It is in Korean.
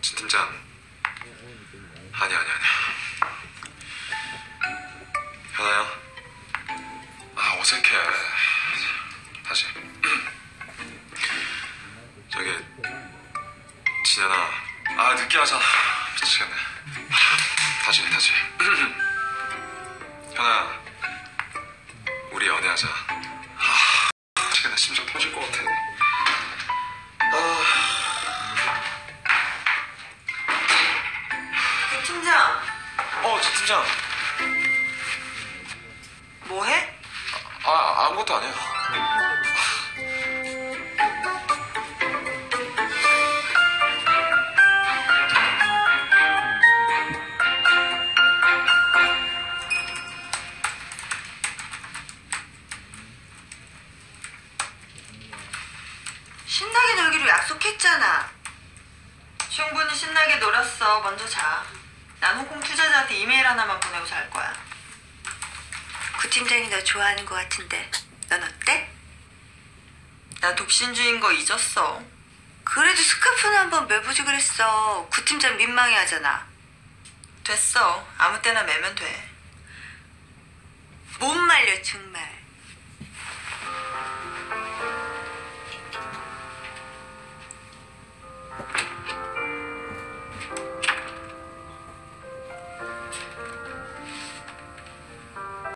진 팀장. 아니 아니 아니. 현아야. 아 어색해. 다시. 저기 진현아. 아 늦게 하잖아. 미치겠네. 다시 다시. 현아야. 우리 연애하자. 아 미치겠네. 심장 터 팀장 어, 진 팀장. 뭐해? 아, 아무것도 안 해요. 신나게 놀기로 약속했잖아 충분히 신나게 놀았어 먼저 자 난 홍콩 투자자한테 이메일 하나만 보내고 잘 거야. 구 팀장이 너 좋아하는 것 같은데 넌 어때? 나 독신주의인 거 잊었어. 그래도 스카프는 한번 매보지 그랬어. 구 팀장 민망해 하잖아. 됐어. 아무 때나 매면 돼. 못 말려 정말